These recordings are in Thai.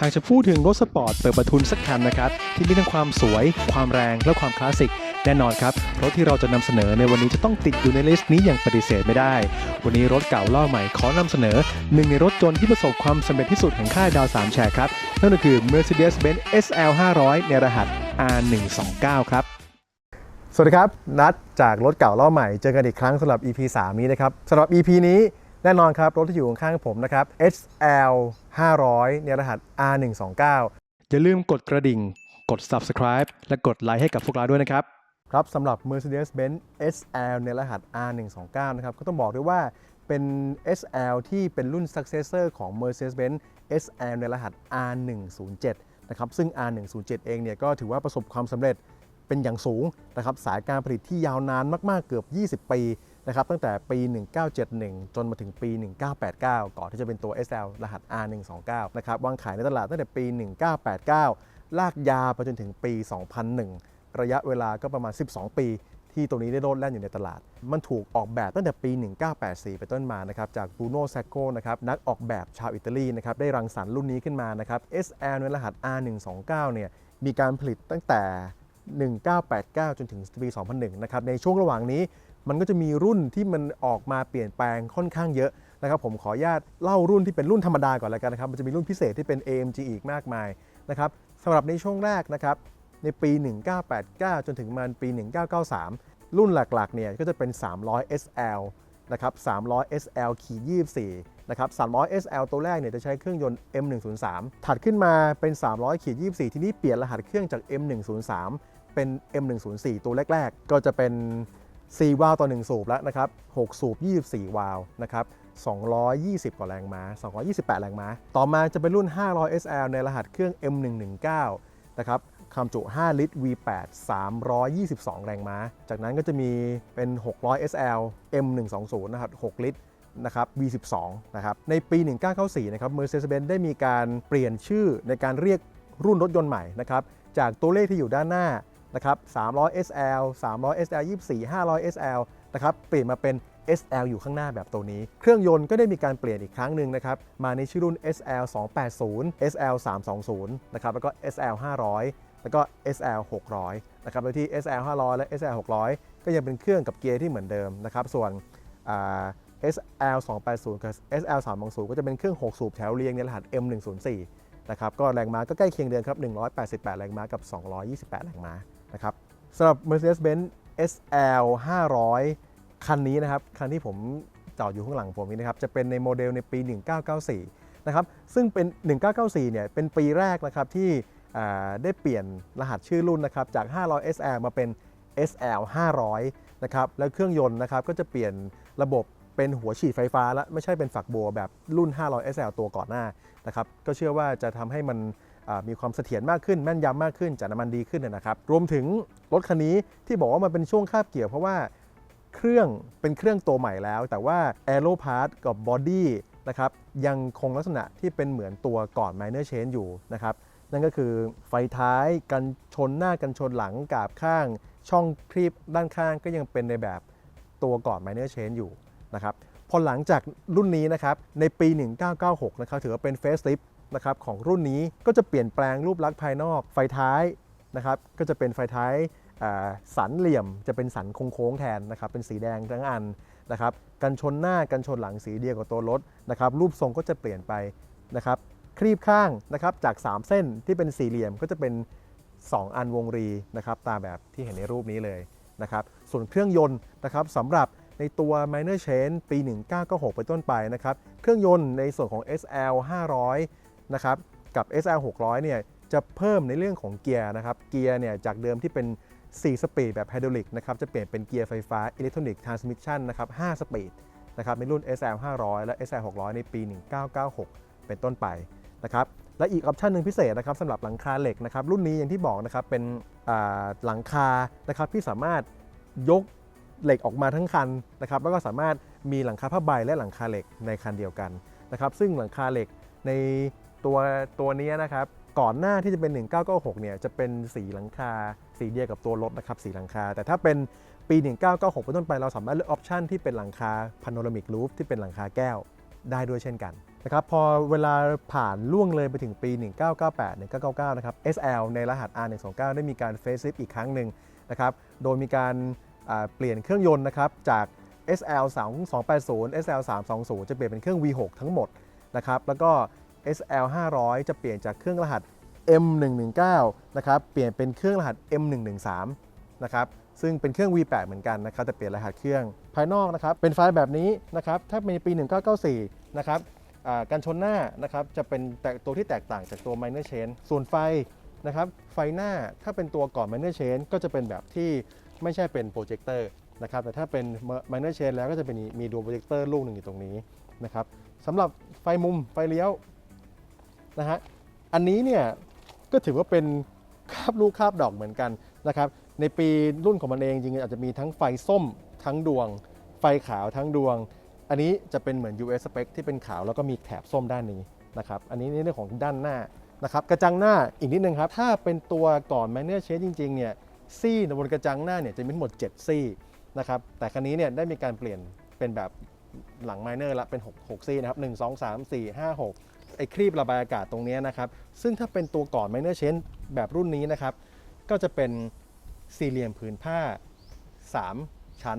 หากจะพูดถึงรถสปอร์ตเปิดประทุนสักคันนะครับ ที่มีทั้งความสวย ความแรงและความคลาสสิกแน่นอนครับ รถที่เราจะนำเสนอในวันนี้จะต้องติดอยู่ในลิสต์นี้อย่างปฏิเสธไม่ได้ วันนี้รถเก่าล่อใหม่ขอนำเสนอหนึ่งในรถยนต์ที่ประสบความสำเร็จที่สุดแห่งค่ายดาว 3 แฉกครับ นั่นก็คือ Mercedes-Benz SL 500ในรหัส R129 ครับ สวัสดีครับ นัดจากรถเก่าล่อใหม่เจอกันอีกครั้งสำหรับ EP 3 นี้นะครับสำหรับ EP นี้ แน่นอนครับรถที่อยู่ข้างๆผมนะครับ SL 500ในรหัส R129 อย่าลืมกดกระดิ่ง กด subscribe และกดไลค์ให้กับพวกเราด้วยนะครับ ครับสำหรับ Mercedes-Benz SL ในรหัส R129 นะครับก็ต้องบอกด้วยว่าเป็น SL ที่เป็นรุ่น successor ของ Mercedes-Benz SL ในรหัส R107 นะครับซึ่ง R107 เองเนี่ยก็ถือว่าประสบความสำเร็จเป็นอย่างสูงนะครับสายการผลิตที่ยาวนานมากๆเกือบ 20 ปี นะครับตั้งแต่ปี 1971 จนมาถึงปี 1989 ก่อนที่จะเป็นตัว SL รหัส R129 นะครับวางขายในตลาดตั้งแต่ปี 1989 ลากยาวไปจนถึงปี 2001 ระยะเวลาก็ประมาณ 12 ปีที่ตัวนี้ได้โลดแล่นอยู่ในตลาด มันถูกออกแบบตั้งแต่ปี 1984 เป็นต้นมานะครับจากบูโน่แซโกนะครับนักออกแบบชาวอิตาลีนะครับได้รังสรรค์รุ่นนี้ขึ้นมานะครับ SL ในรหัส R129 เนี่ยมีการผลิตตั้งแต่ 1989 จนถึงปี 2001 นะครับในช่วงระหว่างนี้ มันก็จะมีรุ่นที่มันออกมาเปลี่ยนแปลงค่อนข้างเยอะนะครับผมขออนุญาตเล่ารุ่นที่เป็นรุ่นธรรมดาก่อนแล้วกันนะครับ มันจะมีรุ่นพิเศษที่เป็น AMG อีกมากมายนะครับสำหรับในช่วงแรกนะครับในปี 1989 จนถึงมันปี 1993 รุ่นหลักๆเนี่ยก็จะเป็น 300 SL นะครับ 300 SL ขีด24 นะครับ 300 SL ตัวแรกเนี่ยจะใช้เครื่องยนต์ M103 ถัดขึ้นมาเป็น 300ขีด24 ทีนี้เปลี่ยนรหัสเครื่องจาก M103 เป็น M104 ตัวแรก ๆ ก็จะเป็น 4 วาล์วต่อ 1 สูบแล้วนะครับ 6 สูบ 24 วาล์วนะครับ 220 กว่าแรงม้า 228 แรงม้า ต่อมาจะเป็นรุ่น 500 SL ในรหัสเครื่อง M119 นะครับความจุ 5 ลิตร V8 322 แรงม้า จากนั้นก็จะมีเป็น 600 SL M120 นะครับ 6 ลิตรนะครับ V12 นะครับ ในปี 1994 นะครับ Mercedes-Benz ได้มีการเปลี่ยนชื่อในการเรียกรุ่นรถยนต์ใหม่นะครับ จากตัวเลขที่อยู่ด้านหน้า นะครับ300 SL 300 SL 24 500 SL นะครับเปลี่ยนมาเป็น SL อยู่ข้างหน้าแบบตัวนี้ เครื่องยนต์ก็ได้มีการเปลี่ยนอีกครั้งหนึ่งนะครับ มาในชื่อรุ่น SL 280 SL 320นะครับ แล้วก็ SL 500 แล้วก็ SL 600นะครับ โดยที่ SL 500 และ SL 600 ก็ยังเป็นเครื่องกับเกียร์ที่เหมือนเดิมนะครับ ส่วนอ่า SL 280 กับ SL 320ก็จะเป็นเครื่อง 6 สูบแถวเรียงในรหัส M104 นะครับ ก็แรงม้าก็ใกล้เคียงเดิมครับ 188 แรงม้ากับ 228 แรงม้า นะครับสำหรับ Mercedes-Benz SL 500 คันนี้นะครับ คันที่ผมจอดอยู่ข้างหลังผมนี้นะครับ จะเป็นในโมเดลในปี 1994 นะครับ ซึ่งเป็น 1994 เนี่ย เป็นปีแรกนะครับที่ได้เปลี่ยนรหัสชื่อรุ่นนะครับ จาก 500 SL มาเป็น SL 500 นะครับ แล้วเครื่องยนต์นะครับก็จะเปลี่ยนระบบเป็นหัวฉีดไฟฟ้าแล้วไม่ใช่เป็นฝักบัวแบบรุ่น 500 SL ตัวก่อนหน้านะครับ ก็เชื่อว่าจะทำให้มัน มีความเสถียรมากขึ้นแม่นยำมากขึ้นจากน้ำมันดีขึ้นนะครับ รวมถึงรถคันนี้ที่บอกว่ามันเป็นช่วงคาบเกี่ยวเพราะว่าเครื่องเป็นเครื่องตัวใหม่แล้ว แต่ว่า Aero Part กับบอดี้นะครับยังคงลักษณะที่เป็นเหมือนตัวก่อน Minor Change อยู่นะครับนั่นก็คือไฟท้ายกันชนหน้ากันชนหลังกาบข้าง ช่องคลีบด้านข้างก็ยังเป็นในแบบตัวก่อน Minor Change อยู่นะครับพอหลังจากรุ่นนี้นะครับในปี 1996 นะครับถือว่าเป็น Facelift นะครับของรุ่นนี้ก็จะเปลี่ยนแปลงรูปลักษณ์ภายนอกไฟท้ายนะครับก็จะเป็นไฟท้ายสันเหลี่ยม จะเป็นสันโค้งแทนนะครับเป็นสีแดงทั้งอันนะครับกันชนหน้ากันชนหลังสีเดียวกับตัวรถนะครับรูปทรงก็จะเปลี่ยนไปนะครับครีบข้างนะครับจาก 3 เส้นที่เป็นสี่เหลี่ยมก็จะเป็น 2 อันวงรีนะครับตามแบบที่เห็นในรูปนี้เลยนะครับส่วนเครื่องยนต์นะครับสำหรับในตัว Minor Change ปี 1996 ไปต้นไปนะครับ เครื่องยนต์ในส่วนของ SL 500 นะครับกับ SL 600เนี่ยจะเพิ่มในเรื่องของเกียร์นะครับเกียร์เนี่ยจากเดิมที่เป็น 4 สปีดแบบไฮดรอลิกนะครับจะเปลี่ยนเป็นเกียร์ไฟฟ้าอิเล็กทรอนิกส์ทรานสมิชชันนะครับ5สปีดนะครับในรุ่น SL 500 และ SL 600 ในปี 1996 เป็นต้นไปนะครับและอีกออปชันหนึ่งพิเศษนะครับสำหรับหลังคาเหล็กนะครับรุ่นนี้อย่างที่บอกนะครับเป็นหลังคานะครับที่สามารถยกเหล็กออกมาทั้งคันนะครับแล้วก็สามารถมีหลังคาผ้าใบและหลังคาเหล็กในคันเดียวกันนะครับซึ่งหลังคาเหล็กใน ตัวตัวนี้นะครับก่อนหน้าที่จะเป็น 1996 เนี่ยจะเป็นสีหลังคาสีเดียวกับตัวรถนะครับสีหลังคา แต่ถ้าเป็นปี 1996 เป็นต้นไปเราสามารถเลือกออปชันที่เป็นหลังคาพาโนรามิกรูฟที่เป็นหลังคาแก้วได้ด้วยเช่นกันนะครับพอเวลาผ่านล่วงเลยไปถึงปี 1998 1999 นะครับ SL ในรหัส R129 ได้มีการเฟซซิฟอีกครั้งหนึ่งนะครับโดยมีการเปลี่ยนเครื่องยนต์นะครับจาก SL 280 SL 320 จะเปลี่ยนเป็นเครื่อง V6 ทั้งหมดนะครับแล้วก็ SL 500จะเปลี่ยนจากเครื่องรหัส M119 นะครับเปลี่ยนเป็นเครื่องรหัส M113 นะครับซึ่งเป็นเครื่อง V8 เหมือนกันนะครับแต่เปลี่ยนรหัสเครื่องภายนอกนะครับเป็นไฟล์แบบนี้นะครับถ้าในปี 1994 นะครับอ่าการชนหน้านะครับจะเป็นแต่ตัวที่แตกต่างจากตัว minor change ส่วนไฟนะครับไฟหน้าถ้าเป็นตัวก่อน minor change ก็จะเป็นแบบที่ไม่ใช่เป็นโปรเจคเตอร์นะครับแต่ถ้าเป็น minor change แล้วก็จะเป็นมีดวงโปรเจคเตอร์ลูกหนึ่งอยู่ตรงนี้นะครับสำหรับไฟมุมไฟเลี้ยว นะฮะอันนี้เนี่ยก็ถือว่าเป็นคาบลูกคาบดอกเหมือนกันนะครับในปีรุ่นของมันเองจริงๆอาจจะมีทั้งไฟส้มทั้งดวง ไฟขาวทั้งดวง อันนี้จะเป็นเหมือน US spec ที่เป็นขาวแล้วก็มีแถบส้มด้านนี้นะครับอันนี้ในเรื่องของด้านหน้านะครับกระจังหน้าอีกนิดนึงครับถ้าเป็นตัวก่อน Minor Change จริงๆเนี่ยซี่บนกระจังหน้าเนี่ยจะมีทั้งหมด 7 ซี่นะครับแต่ครั้นี้เนี่ยได้มีการเปลี่ยนเป็นแบบหลัง Minor ละเป็น 6 6 ซี่นะครับ 1 2 3 4 5 6 ไอ้ครีบระบายอากาศตรงนี้นะครับ ซึ่งถ้าเป็นตัวก่อน Minor Change แบบรุ่นนี้นะครับ ก็จะเป็นสี่เหลี่ยมผืนผ้า 3 ชั้น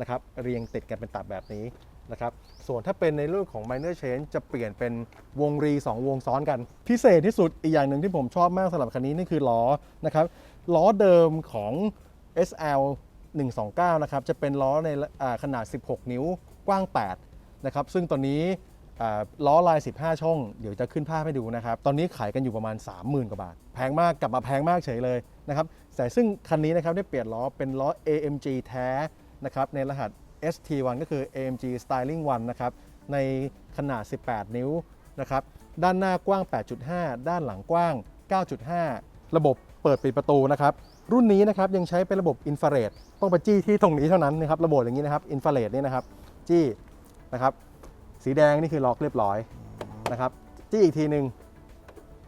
นะครับเรียงติดกันเป็นตับแบบนี้นะครับส่วนถ้าเป็นในเรื่องของ minor change จะเปลี่ยนเป็นวงรี 2 วงซ้อนกัน พิเศษที่สุดอีกอย่างหนึ่งที่ผมชอบมากสำหรับคันนี้นี่คือล้อนะครับล้อเดิมของ SL 129 นะครับจะเป็นล้อในอ่าขนาด 16 นิ้วกว้าง 8 นะครับซึ่งตอนนี้ ล้อลาย 15 ช่อง เดี๋ยวจะขึ้นภาพให้ดูนะครับ ตอนนี้ขายกันอยู่ประมาณ 30,000 กว่าบาท แพงมาก กลับมาแพงมากเฉยเลยนะครับ แต่ซึ่งคันนี้นะครับได้เปลี่ยนล้อเป็นล้อ AMG แท้นะครับ ในรหัส ST1 ก็คือ AMG Styling 1นะครับ ในขนาด 18 นิ้วนะครับ ด้านหน้ากว้าง 8.5 ด้านหลังกว้าง 9.5 ระบบเปิดปิดประตูนะครับ รุ่นนี้นะครับยังใช้เป็นระบบอินฟราเรดต้องไปจี้ที่ตรงนี้เท่านั้นนะครับ ระบบอย่างนี้นะครับ อินฟราเรดนี่นะครับ จี้นะครับ สีแดงนี่คือล็อกเรียบร้อยนะครับจี้อีกทีหนึ่ง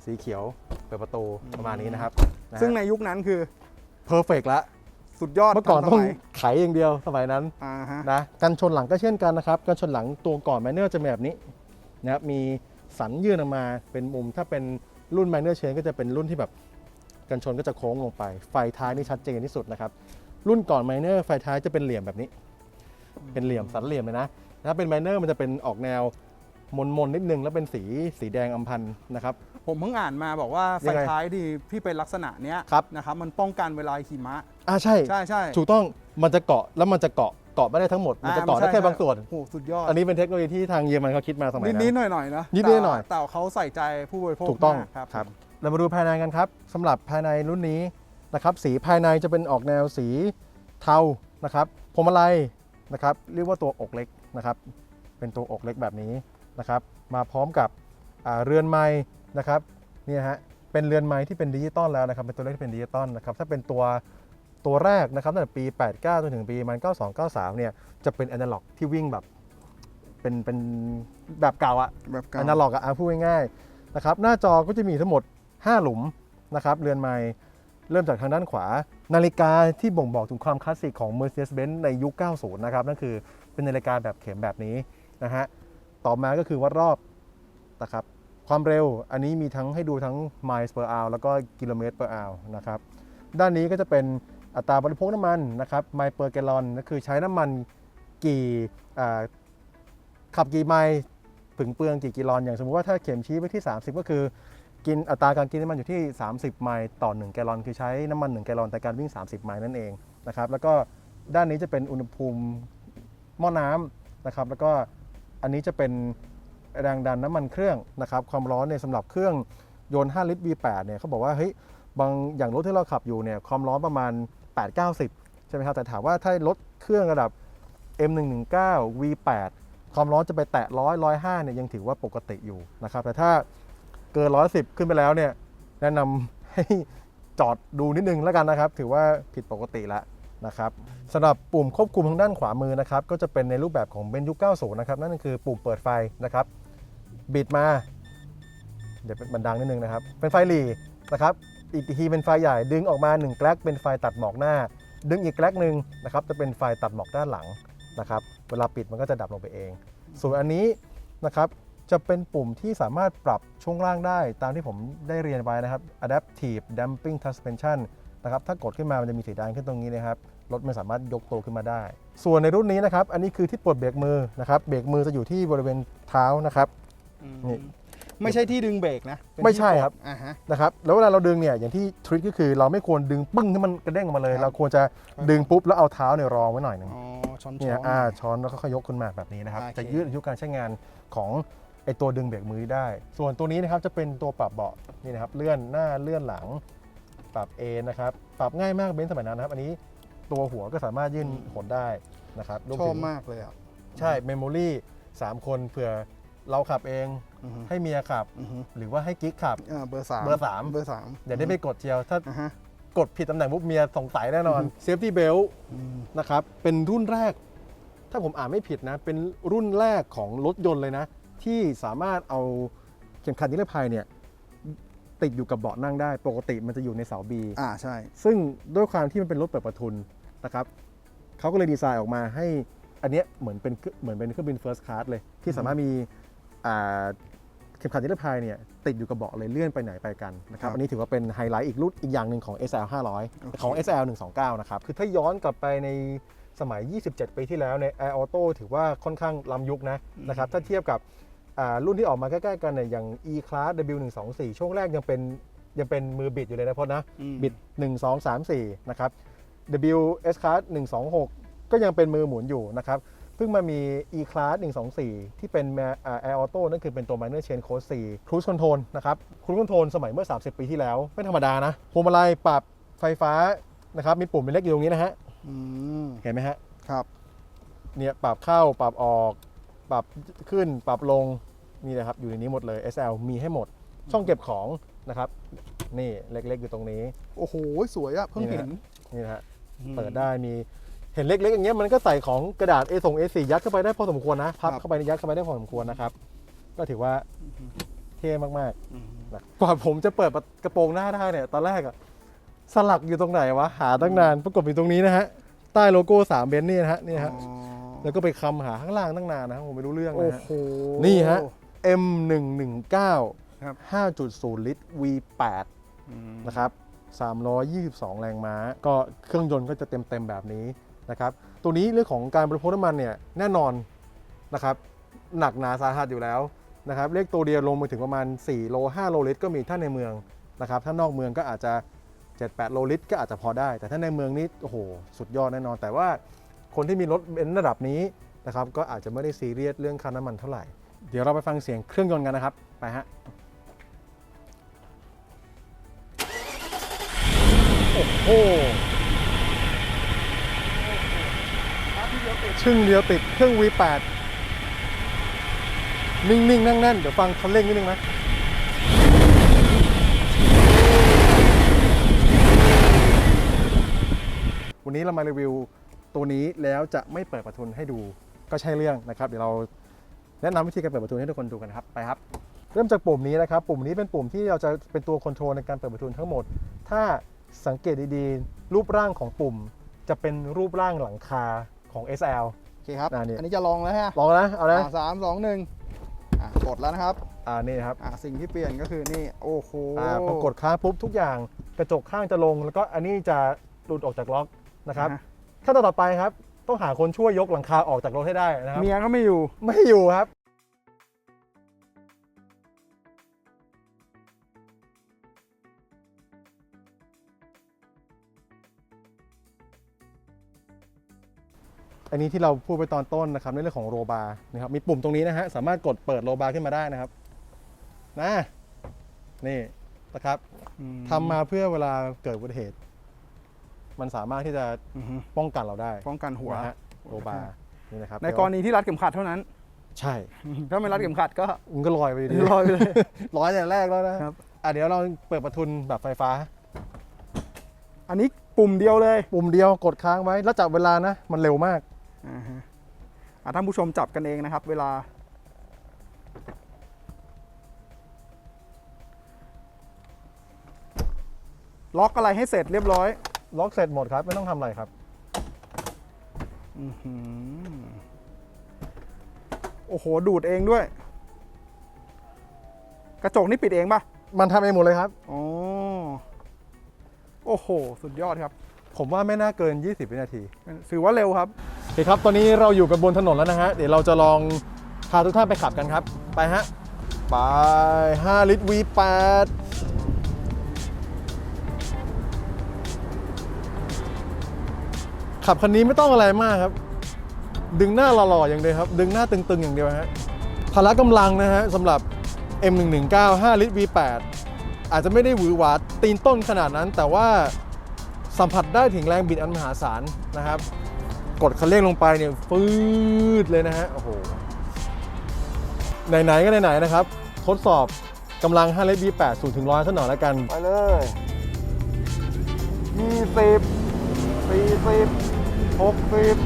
สีเขียวเปิดประตูประมาณนี้นะครับะฮะซึ่งในยุคนั้นคือเพอร์เฟกละสุดยอดเมื่อก่อนทัต้องสมัยไขอย่างเดียวสมัยนั้นอ่าฮะนะกันชนหลังก็เช่นกันนะครับกันชนหลังตัวก่อนไมเนอร์จะเป็นแบบนี้นะครับมีสันยื่นออกมาเป็นมุม ถ้าเป็นรุ่นไมเนอร์เชนก็จะเป็นรุ่นที่แบบกันชนก็จะโค้งลงไป ไฟท้ายนี่ชัดเจนที่สุดนะครับรุ่นก่อนไมเนอร์ไฟท้ายจะเป็นเหลี่ยมแบบนี้ เป็นเหลี่ยมสันเหลี่ยมเลยนะ ถ้าเป็นไมเนอร์มันจะเป็นออกแนวมนมนๆนิดนึง แล้วเป็นสีสีแดงอำพันธ์นะครับ ผมเพิ่งอ่านมาบอกว่าไฟยังไงท้ายที่ที่เป็นลักษณะเนี้ยครับ นะครับมันป้องกันเวลาหิมะ อ่าใช่ ใช่ใช่ถูกต้องมันจะเกาะแล้วมันจะเกาะเกาะไม่ได้ทั้งหมด มันจะเกาะได้แค่บางส่วน โอ้โหสุดยอดอันนี้เป็นเทคโนโลยีที่ทางเยอรมันเขาคิดมาสมัยนิดนั้นิดนหน่อยหน่อยๆนะนิดๆหน่อยๆแต่แต่เขาใส่ใจผู้บริโภคถูกต้องมครับครับ เรามาดูภายในกันครับสำหรับภายในรุ่นนี้นะครับสีภายในจะเป็นออกแนวสีเทานะครับพวงมาลัยนะครับเรียกว่าตัวอกเล็ก นะครับ เป็นตัวอกเล็กแบบนี้นะครับ มาพร้อมกับอ่าเรือนไม้นะครับนี่นะฮะเป็นเรือนไม้ที่เป็นดิจิตอลแล้วนะครับ เป็นตัวเลขที่เป็นดิจิตอลนะครับ ถ้าเป็นตัวตัวแรกนะครับตั้งแต่ปี 89จนถึงปีมัน92 93เนี่ยจะเป็นแอนะล็อกที่วิ่งแบบเป็นเป็นแบบเก่าอะแบบเก่าอนาล็อกอะอะพูดง่ายๆนะครับ หน้าจอก็จะมีทั้งหมด 5 หลุมนะครับ เรือนไม้เริ่มจากทางด้านขวา นาฬิกาที่บ่งบอกถึงความคลาสสิกของ Mercedes-Benz ในยุค 90 นะครับ นั่นคือ เป็นนาฬิกาแบบเข็มแบบนี้นะฮะต่อมาก็คือวัดรอบนะครับความเร็วอันนี้มีทั้งให้ดูทั้ง miles per hour แล้วก็กิโลเมตร per hour นะครับด้านนี้ก็จะเป็นอัตราบริโภคน้ำมันนะครับ mile per gallon ก็คือใช้น้ำมันกี่ขับกี่ไมล์ถึงเปลืองกี่กิโลอนอย่างสมมติว่าถ้าเข็มชี้ไปที่ 30 ก็คือกินอัตราการกินน้ำมันอยู่ที่ 30 ไมล์ต่อ 1 แกลลอน คือใช้น้ำมัน 1 แกลลอนแต่การวิ่ง 30 ไมล์นั่นเองนะครับแล้วก็ด้านนี้จะเป็นอุณหภูมิ หม้อน้ำนะครับ แล้วก็อันนี้จะเป็นแรงดันน้ำมันเครื่องนะครับ ความร้อนเนี่ยสำหรับเครื่องยนต์ 5 ลิตร V8 เนี่ยเขาบอกว่าเฮ้ยบางอย่างรถที่เราขับอยู่เนี่ยความร้อนประมาณ 8-90 ใช่ไหมครับ แต่ถามว่าถ้ารถเครื่องระดับ M119 V8 ความร้อนจะไปแตะร้อยร้อยห้าเนี่ยยังถือว่าปกติอยู่นะครับ แต่ถ้าเกินร้อยสิบขึ้นไปแล้วเนี่ยแนะนำให้จอดดูนิดนึงแล้วกันนะครับ ถือว่าผิดปกติล้ว นะครับสำหรับปุ่มควบคุมทางด้านขวามือนะครับก็จะเป็นในรูปแบบของเบนยุค90นะครับนั่นคือปุ่มเปิดไฟนะครับบิดมา เดี๋ยวมันดังนิดนึงนะครับ เป็นไฟหลีนะครับอีกทีเป็นไฟใหญ่ดึงออกมา1แกลกเป็นไฟตัดหมอกหน้า ดึงอีกแกลกหนึ่งนะครับจะเป็นไฟตัดหมอกด้านหลังนะครับเวลาปิดมันก็จะดับลงไปเอง ส่วนอันนี้นะครับจะเป็นปุ่มที่สามารถปรับช่วงล่างได้ ตามที่ผมได้เรียนไปนะครับ adaptive damping suspension นะครับถ้ากดขึ้นมามันจะมีสีแดงขึ้นตรงนี้นะครับรถมันสามารถยกตัวขึ้นมาได้ ส่วนในรุ่นนี้นะครับ อันนี้คือที่ปลดเบรกมือนะครับเบรกมือจะอยู่ที่บริเวณเท้านะครับนี่ไม่ใช่ที่ดึงเบรกนะเป็นไม่ใช่ที่กดครับอ่าฮะนะครับแล้วเวลาเราดึงเนี่ยอย่างที่ทริคก็คือเราไม่ควรดึงปึ้งให้มันกระเด้งออกมาเลยครับเราควรจะดึงปุ๊บแล้วเอาเท้าเนี่ยรองไว้หน่อยหนึงอ๋อช้อนๆเนี่ยอ่าช้อนแล้วก็ค่อยยกขึ้นมาแบบนี้นะครับโอเคจะยืดอายุการใช้งานของไอตัวดึงเบรกมือได้ ส่วนตัวนี้นะครับจะเป็นตัวปรับเบาะนี่นะครับเลื่อนหน้าเลื่อนหลัง ปรับเอนนะครับ ปรับง่ายมากเบนซ์สมัยนั้นนะครับ อันนี้ตัวหัวก็สามารถยื่นหนได้นะครับรวมชอถึบงมากเลยอะ ใช่เมมโมรี่สามคนเผื่อเราขับเอง อือฮึ ให้เมียขับ อือฮึหรือว่าให้กิ๊กขับ อ่าเบอร์สามเบอร์สาม เบอร์สามอย่าได้ไปกดเชียว ถ้าอ่าฮะ กดผิดตำแหน่งปุ๊บเมียสงสัยแน่นอน Safety Belt อืม นะครับ เป็นรุ่นแรก ถ้าผมอ่านไม่ผิดนะ เป็นรุ่นแรกของรถยนต์เลยนะ ที่สามารถเอาเข็มขัดนิรภัยเนี่ย ติดอยู่กับเบาะนั่งได้ ปกติมันจะอยู่ในเสาบีอ่าใช่ ซึ่งด้วยความที่มันเป็นรถเปิดประทุนนะครับเขาก็เลยดีไซน์ออกมาให้อันเนี้ยเหมือนเป็นเหมือนเป็นเครื่องบิน First Class เลย ที่สามารถมีอ่าเข็มขัดนิรภัยเนี่ยติดอยู่กับเบาะเลยเลื่อนไปไหนไปกันนะครับอันนี้ถือว่าเป็นไฮไลท์อีกรุ่นอีกอย่างหนึ่งของ SL 500 ของ SL 129นะครับคือถ้าย้อนกลับไปในสมัย 27 ปีที่แล้วใน Air Auto ถือว่าค่อนข้างล้ำยุคนะนะครับถ้าเทียบกับอ่า รุ่นที่ออกมาใกล้ๆกันเนี่ยอย่าง E Class W124 ช่วงแรกยังเป็นยังเป็นมือบิดอยู่เลยนะพจน์นะอืมบิด 1 2 3 4 นะครับ WS Class 126 ก็ยังเป็นมือหมุนอยู่นะครับ เพิ่งมามี E Class 124 ที่เป็นอ่า Air Auto นั่นคือเป็นตัว Minor Chain Code 4 Cruise Control นะครับ Cruise Control สมัยเมื่อ 30 ปีที่แล้ว ไม่ธรรมดานะพวงมาลัยปรับไฟฟ้านะครับ มีปุ่มเป็นเล็กอยู่ตรงนี้นะฮะอืมเห็นไหมฮะ ครับ เนี่ยปรับเข้าปรับออก ปรับขึ้นปรับลงนี่นะครับอยู่ในนี้หมดเลย SL มีให้หมดช่องเก็บของนะครับ นี่เล็กๆอยู่ตรงนี้ โอ้โห สวยอะเพิ่งนี่นะเห็น นี่นะฮะอืมเปิดได้มีเห็นเล็กๆอย่างเงี้ยมันก็ใส่ของกระดาษ A ส่ง A4 ยัดเข้าไปได้พอสมควรนะพับครับเข้าไปในยัดเข้าไปได้พอสมควรนะครับ ก็ถือว่าเท่มากอืมๆนะกว่าผมจะเปิดกระโปรงหน้าได้เนี่ยตอนแรกอะสลักอยู่ตรงไหนวะหาตั้งนานปรากฏอยู่ตรงนี้นะฮะใต้โลโก้3เบนซ์นี่นะฮะนี่ฮะอ๋อ แล้วก็ไปคำหาข้างล่างตั้งนานนะผมไม่รู้เรื่องโอ้นะฮะโหนี่ฮะ M119 ครับ5.0 ลิตร V8 อืมนะครับ 322 แรงม้า ก็เครื่องยนต์ก็จะเต็มๆแบบนี้นะครับ ตัวนี้เรื่องของการบริโภคน้ำมันเนี่ยแน่นอนนะครับ หนักหนาสาหัสอยู่แล้วนะครับ เลขตัวเดียวลงมาถึงประมาณ 4 โล 5 โลลิตรก็มีถ้าในเมืองนะครับ ถ้านอกเมืองก็อาจจะ 7-8 โลลิตรก็อาจจะพอได้ แต่ถ้าในเมืองนี่โอ้โห สุดยอดแน่นอน แต่ว่า คนที่มีรถเบนซ์ระดับนี้นะครับก็อาจจะไม่ได้ซีเรียสเรื่องค่าน้ำมันเท่าไหร่ เดี๋ยวเราไปฟังเสียงเครื่องยนต์กันนะครับ ไปฮะ โอ้โหชึ่งเดียวติดเครื่อง V8 นิ่งๆนั่งแน่นเดี๋ยวฟังคันเร่งนิดนึงนะวันนี้เรามารีวิว ตัวนี้แล้วจะไม่เปิดประทุนให้ดูก็ใช่เรื่องนะครับ เดี๋ยวเราแนะนำวิธีการเปิดประทุนให้ทุกคนดูกันครับไปครับ เริ่มจากปุ่มนี้นะครับ ปุ่มนี้เป็นปุ่มที่เราจะเป็นตัวคอนโทรลในการเปิดประทุนทั้งหมด ถ้าสังเกตดีๆ รูปร่างของปุ่ม จะเป็นรูปร่างหลังคาของ SL โอเคครับอ่านี่อันนี้จะลองแล้วฮะลองนะเอานะอ่าสามสองหนึ่งอะกดแล้วนะครับ อ่านี่นะครับอ่าสิ่งที่เปลี่ยนก็คือนี่โอ้โหอ่าพอกดค้างปุ๊บทุกอย่างกระจกข้างจะลง แล้วก็อันนี้จะหลุดออกจากล็อกนะครับอะ ขั้นตอนต่อไปครับ ต้องหาคนช่วยยกหลังคาออกจากรถให้ได้นะครับเมียก็ไม่อยู่ ไม่อยู่ครับ อันนี้ที่เราพูดไปตอนต้นนะครับในเรื่องของโรบาร์นะครับมีปุ่มตรงนี้นะฮะสามารถกดเปิดโรบาร์ขึ้นมาได้นะครับนะนี่นะครับทำมาเพื่อเวลาเกิดอุบัติเหตุ มันสามารถที่จะอือฮึป้องกันเราได้ป้องกันหัว นะฮะโรบาร์นี่นะครับในกรณีที่รัดเข็มขัดเท่านั้น ใช่ถ้าไม่รัดเข็มขัดก็มันก็ลอยไปดี ลอยไปเลย ร้อยแต่แรกแล้วนะครับ อะเดี๋ยวเราเปิดประทุนแบบไฟฟ้า อันนี้ปุ่มเดียวเลยปุ่มเดียวกดค้างไว้แล้วจับเวลานะมันเร็วมาก อ่าฮะอะท่านผู้ชมจับกันเองนะครับ เวลา ล็อกอะไรให้เสร็จเรียบร้อย ล็อกเสร็จหมดครับ ไม่ต้องทำอะไรครับอื้อหือโอ้โห ดูดเองด้วย กระจกนี่ปิดเองป่ะมันทำเองหมดเลยครับ อ๋อ โอ้โห สุดยอดครับ ผมว่าไม่น่าเกิน 20 วินาที ถือว่าเร็วครับโอเคครับ ตอนนี้เราอยู่กันบนถนนแล้วนะฮะ เดี๋ยวเราจะลองพาทุกท่านไปขับกันครับ ไปฮะ ไป 5 ลิตร V8 ขับคันนี้ไม่ต้องอะไรมากครับ ดึงหน้าหล่อๆอย่างเดียวครับ ดึงหน้าตึงๆอย่างเดียวฮะพละกำลังนะฮะสำหรับ M119 5 ลิตร V8 อาจจะไม่ได้หวือหวาตีนต้นขนาดนั้น แต่ว่าสัมผัสได้ถึงแรงบิดอันมหาศาลนะครับ กดคันเร่งลงไปเนี่ยฟืดเลยนะฮะโอ้โหไหนๆก็ไหนๆนะครับ ทดสอบกำลัง5ลิตร V8 0ถึง100สักหน่อยแล้วกัน ไปเลยยี่สิบสี่สิบ หกสิบ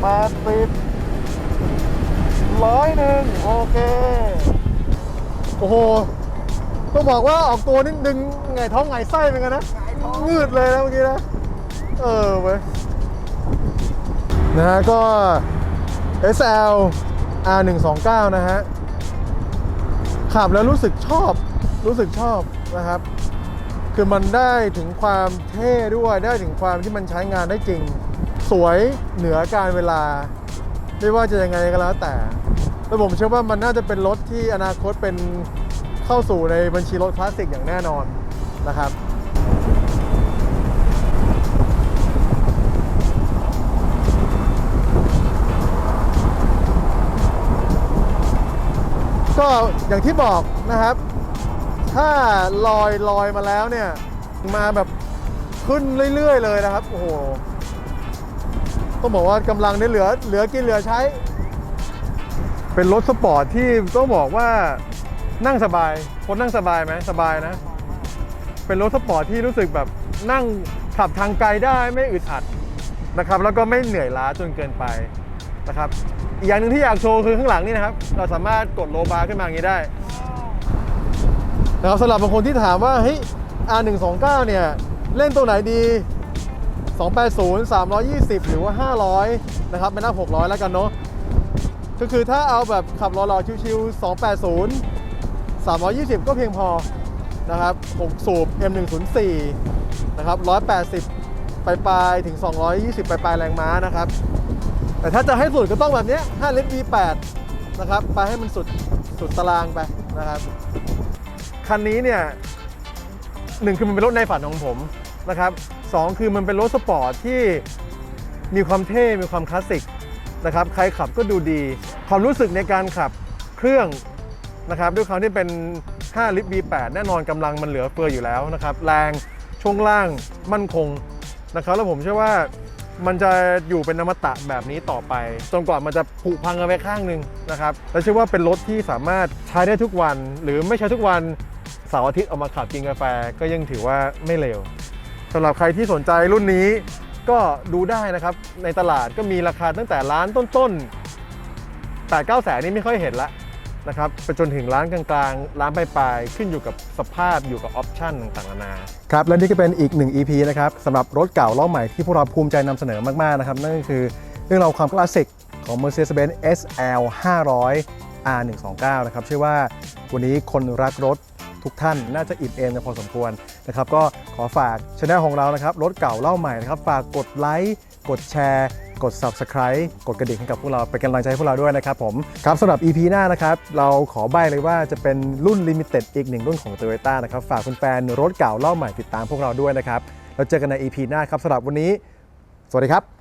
แปดสิบร้อยหนึ่งโอเค โอ้โห ต้องบอกว่าออกตัวนิดนึงไงท้องไงไส้เป็นกันนะงืดเลยนะเมื่อกี้นะ เออเว้ยนะฮะก็ SL R129 นะฮะ ขับแล้วรู้สึกชอบรู้สึกชอบนะครับ คือมันได้ถึงความเท่ด้วยได้ถึงความที่มันใช้งานได้จริง สวยเหนือการเวลา ไม่ว่าจะยังไงก็แล้วแต่แล้วผมเชื่อว่ามันน่าจะเป็นรถที่อนาคตเป็นเข้าสู่ในบัญชีรถคลาสสิกอย่างแน่นอนนะครับก็อย่างที่บอกนะครับ ถ้าลอยลอยมาแล้วเนี่ย มาแบบขึ้นเรื่อย ๆ เลยนะครับ โอ้โห ต้องบอกว่ากำลังได้เหลือเหลือกินเหลือใช้ เป็นรถสปอร์ตที่ต้องบอกว่านั่งสบายคนนั่งสบายไหมสบายนะ เป็นรถสปอร์ตที่รู้สึกแบบนั่งขับทางไกลได้ไม่อึดอัดนะครับ แล้วก็ไม่เหนื่อยล้าจนเกินไปนะครับ อีกอย่างหนึ่งที่อยากโชว์คือข้างหลังนี่นะครับ เราสามารถกดโลบาร์ขึ้นมาอย่างนี้ได้นะครับสำหรับบางคนที่ถามว่าเฮ้ย R129 เนี่ย เล่นตัวไหนดี 280 320 หรือว่า 500 นะครับ ไม่นับ 600 แล้วกันเนาะก็คือถ้าเอาแบบขับหล่อๆชิวๆ280 320 ก็เพียงพอนะครับ6สูบ M104 นะครับ180ปลายๆถึง 220ปลายๆแรงม้านะครับ แต่ถ้าจะให้สุดก็ต้องแบบนี้5ลิตร V8 นะครับ ไปให้มันสุดสุดตารางไปนะครับ คันนี้เนี่ยหนึ่งคือมันเป็นรถในฝันของผม นะครับสองคือมันเป็นรถสปอร์ตที่มีความเท่ มีความคลาสสิกนะครับใครขับก็ดูดี ความรู้สึกในการขับเครื่องนะครับด้วยความที่เป็น 5 ลิตร V8 แน่นอนกำลังมันเหลือเฟืออยู่แล้วนะครับแรงช่วงล่างมั่นคงนะครับแล้วผมเชื่อว่ามันจะอยู่เป็นอมตะแบบนี้ต่อไป จนกว่ามันจะผุพังกันไปข้างหนึ่งนะครับและเชื่อว่าเป็นรถที่สามารถใช้ได้ทุกวัน หรือไม่ใช้ทุกวันเสาร์อาทิตย์ออกมาขับกินกาแฟก็ยังถือว่าไม่เลว สำหรับใครที่สนใจรุ่นนี้ก็ดูได้นะครับ ในตลาดก็มีราคาตั้งแต่ล้านต้นๆแต่9แสนนี่ไม่ค่อยเห็นละนะครับไปจนถึงร้านกลางๆ ร้านปลายๆขึ้นอยู่กับสภาพอยู่กับออปชั่นต่างๆนานาครับ และนี่ก็เป็นอีกหนึ่ง EP นะครับสำหรับรถเก่าล้อใหม่ที่พวกเราภูมิใจนำเสนอมากๆนะครับนั่นก็คือเรื่องราวความคลาสสิกของ Mercedes-Benz SL 500 R129 นะครับเชื่อว่าวันนี้คนรักรถ ทุกท่านน่าจะอิ่มเอมกันพอสมควรนะครับก็ขอฝากช anel ของเรานะครับรถเก่าเล่าใหม่นะครับฝากกดไลค์กดแชร์ กด Subscribe กดกระดิ่งให้กับพวกเราเป็นกำลังใจให้พวกเราด้วยนะครับผมครับสำหรับ EP หน้านะครับเราขอใบ้เลยว่าจะเป็นรุ่น Limited อีกหนึ่งรุ่นของ Toyota นะครับฝากคุณแฟนรถเก่าเล่าใหม่ติดตามพวกเราด้วยนะครับเราเจอกันใน EP หน้าครับสำหรับวันนี้ สวัสดีครับ